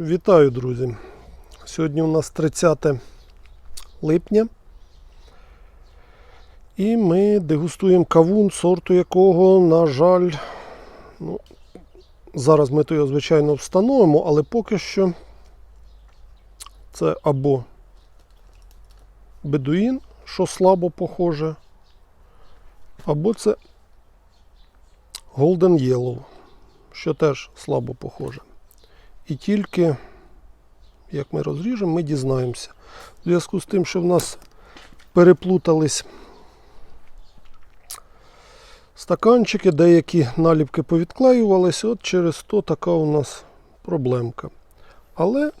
Вітаю, друзі! Сьогодні у нас 30 липня. І ми дегустуємо кавун, сорту якого, на жаль, ну, зараз ми то його, звичайно, встановимо, але поки що це або бедуїн, що слабо похоже, або це Golden Yellow, що теж слабо похоже. І тільки, як ми розріжемо, ми дізнаємося. В зв'язку з тим, що в нас переплутались стаканчики, деякі наліпки повідклеювалися, от через то така у нас проблемка. Але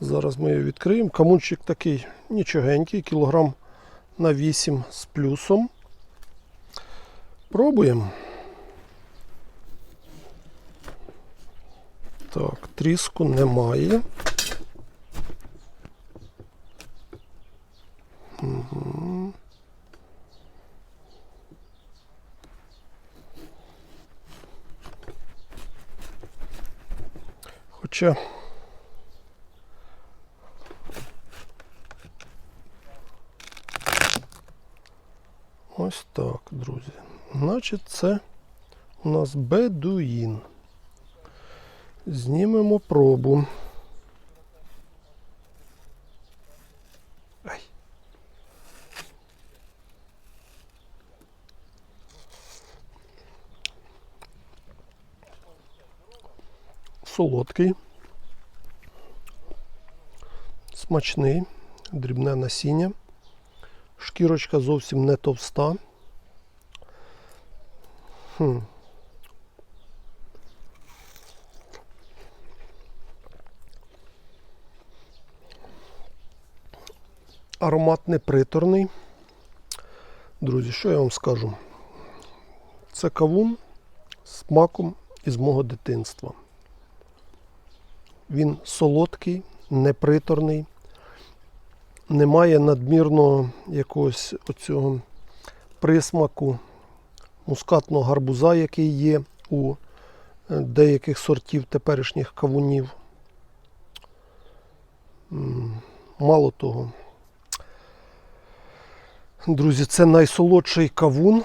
зараз ми її відкриємо. Камунчик такий нічогенький, кілограм на 8 з плюсом. Пробуємо. Так, тріску немає. Угу. Хоча ось так, друзі. Значить, це у нас бедуїн. Знімемо пробу. Ай. Солодкий, смачний, дрібне насіння, шкірочка зовсім не товста. Хм. Аромат не приторний. Друзі, що я вам скажу? Це кавун з смаком із мого дитинства. Він солодкий, неприторний, немає надмірного якогось оцього присмаку мускатного гарбуза, який є у е, деяких сортів теперішніх кавунів. Мало того, Друзі, це найсолодший кавун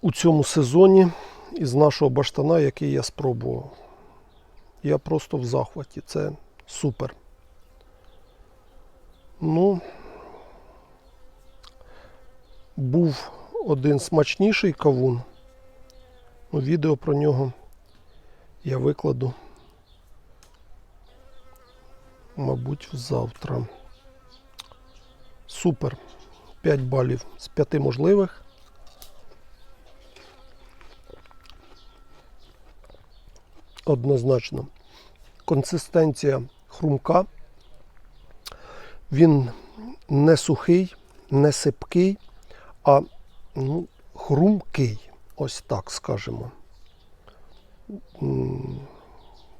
у цьому сезоні із нашого баштана, який я спробував. Я просто в захваті. Це супер. Ну, був один смачніший кавун. Ну, відео про нього я викладу, мабуть, завтра. Супер. 5 балів з 5 можливих. Однозначно. Консистенція хрумка. Він не сухий, не сипкий, а ну, хрумкий. Ось так скажемо.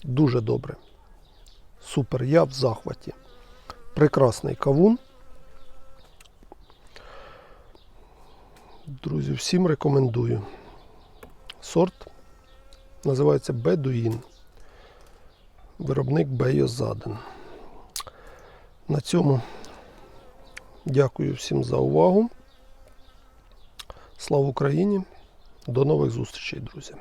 Дуже добре. Супер, я в захваті. Прекрасний кавун. Друзі, всім рекомендую. Сорт називається Бедуїн. Виробник Бейозаден. На цьому дякую всім за увагу. Слава Україні! До нових зустрічей, друзі!